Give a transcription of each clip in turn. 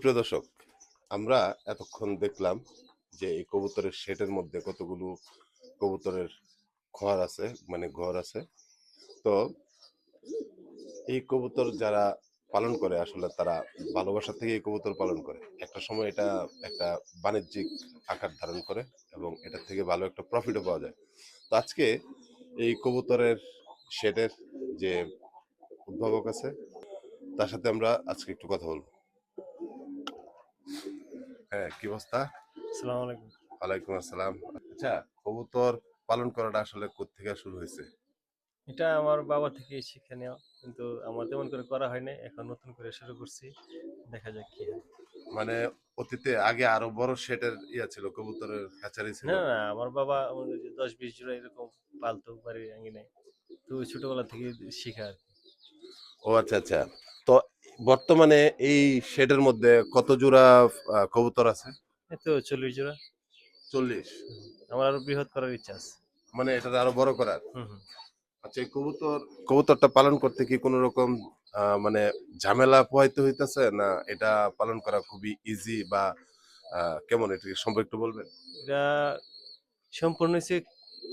সুপ্রিয় দর্শক, আমরা এতক্ষণ দেখলাম যে এই কবুতরের শেডের মধ্যে কতগুলো কবুতরের ঘর আছে মানে ঘর আছে। তো এই কবুতর যারা পালন করে, আসলে তারা ভালোবাসা থেকে এই কবুতর পালন করে। একটা সময় এটা একটা বাণিজ্যিক আকার ধারণ করে এবং এটা থেকে ভালো একটা প্রফিটও পাওয়া যায়। তো আজকে এই কবুতরের শেডের যে উদ্ভাবক আছে, তার সাথে আমরা আজকে একটু কথা বলব। হ্যাঁ কি অবস্থা? আসসালামু আলাইকুম। ওয়ালাইকুম আসসালাম। আচ্ছা কবুতর পালন করাটা আসলে কোথেকে শুরু হয়েছে? এটা আমার বাবা থেকে শিখে নেওয়া কিন্তু আমার তেমন করে করা হয়নি এখন নতুন করে শুরু করছি দেখা যাক কি হয়। মানে অতীতে আগে আরও বড় শেডের ইয়া ছিল কবুতরের হ্যাচারি ছিল? না না আমার বাবা আমাদের যে দশ বিশ জোড়া এরকম পালতো বাড়ির আঙ্গিনায় তো ছোটবেলা থেকে শিখা আর কি। ও আচ্ছা আচ্ছা। তো বর্তমানে এই শেডের মধ্যে কত জোড়া আহ, কবুতর আছে? এই তো চল্লিশ জোড়া। চল্লিশ? আমার আরও বৃহৎ করার ইচ্ছা আছে। মানে এটা আরও বড় করার? হুম হুম। আচ্ছা এই কবুতর কবুতরটা পালন করতে কি কোনো রকম আহ, মানে ঝামেলা পোহাইতে হইতেছে না এটা পালন করা খুবই ইজি বা আহ, কেমন? এটা সম্পর্কে একটু বলবেন? এটা সম্পূর্ণ হচ্ছে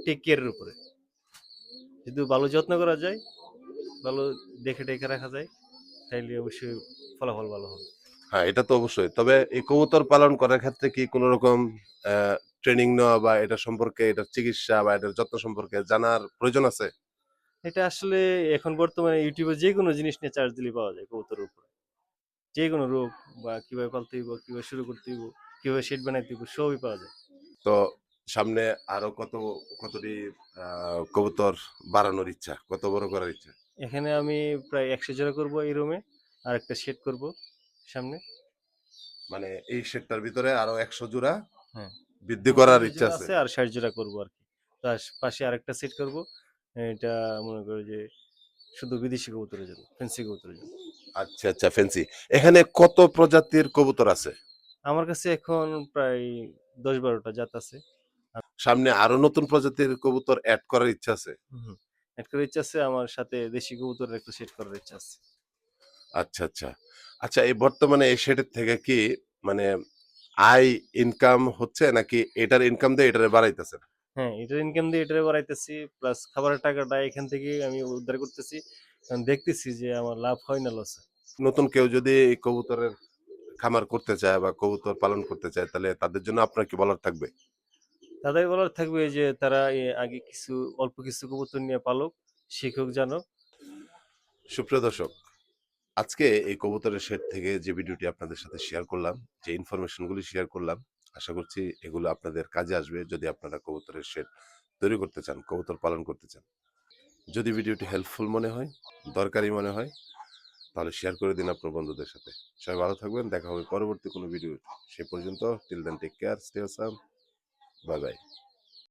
টেক কেয়ারের উপরে। যদি ভালো যত্ন করা যায় ভালো দেখে টেকে রাখা যায় তাইলে অবশ্যই ফলাফল ভালো হবে। হ্যাঁ এটা তো অবশ্যই। তবে এই কবুতর পালন করার ক্ষেত্রে কি কোনো রকম ট্রেনিং নেওয়া বা এটা সম্পর্কে এটার চিকিৎসা বা এটার যত্ন সম্পর্কে জানার প্রয়োজন আছে? এটা আসলে এখন বর্তমানে ইউটিউবে যে কোনো জিনিস নিয়ে চার্জ দিলে পাওয়া যায় কবুতরের উপরে। যে কোনো রোগ বা কীভাবে পালতে হইব কীভাবে শুরু করতে হইব কীভাবে শেড বানাইতে হইব সবই পাওয়া যায়। তো সামনে আরও কত কতটি আহ, কবুতর বাড়ানোর ইচ্ছা কত বড় করার ইচ্ছা? এখানে আমি প্রায় একশো জোড়া করব এই রুমে আর একটা শেড করব সামনে। মানে এই শেডটার ভিতরে আরও একশো জোড়া হ্যাঁ। বৃদ্ধি করার ইচ্ছা আছে। আর ষাট জোড়া করব আর কি। তার পাশে আরেকটা সেট করব। এটা মনে করো যে শুধু বিদেশি কবুতরের জন্য ফেন্সি কবুতরের জন্য। আচ্ছা আচ্ছা ফেন্সি এখানে কত প্রজাতির কবুতর আছে? আমার কাছে এখন প্রায় দশ বারোটা জাত আছে। সামনে আরও নতুন প্রজাতির কবুতর অ্যাড করার ইচ্ছা আছে। একটা ইচ্ছা আছে আমার সাথে দেশি কবুতরের একটা সেট করার ইচ্ছা আছে। আচ্ছা আচ্ছা। আচ্ছা এই বর্তমানে এই শেডের থেকে কি মানে আয় ইনকাম হচ্ছে নাকি এটার ইনকাম দিয়ে এটারে বাড়াইতেছে হ্যাঁ এটার ইনকাম দিয়ে এটারে বাড়াইতেছি প্লাস খাবারের টাকাটা এখান থেকে আমি উদ্ধার করতেছি। কারণ দেখতেছি যে আমার লাভ হয় না লস নতুন কেউ যদি এই কবুতরের খামার করতে চায় বা কবুতর পালন করতে চায় তাহলে তাদের জন্য আপনার কি বলার থাকবে? তাদের বলার থাকবে যে তারা আগে কিছু, অল্প কিছু কবুতর নিয়ে পালক, শিক্ষক জানো সুপ্রিয় দর্শক, আজকে এই কবুতরের শেড থেকে যে ভিডিওটি আপনাদের সাথে শেয়ার করলাম, যে ইনফরমেশনগুলি শেয়ার করলাম, আশা করছি এগুলো আপনাদের কাজে আসবে যদি আপনারা কবুতরের শেড তৈরি করতে চান, কবুতর পালন করতে চান। যদি ভিডিওটি হেল্পফুল মনে হয়, দরকারি মনে হয়, তাহলে শেয়ার করে দিন আপনার বন্ধুদের সাথে। সবাই ভালো থাকবেন, দেখা হবে পরবর্তী কোনো ভিডিও সে পর্যন্ত till then take care stay Bye bye.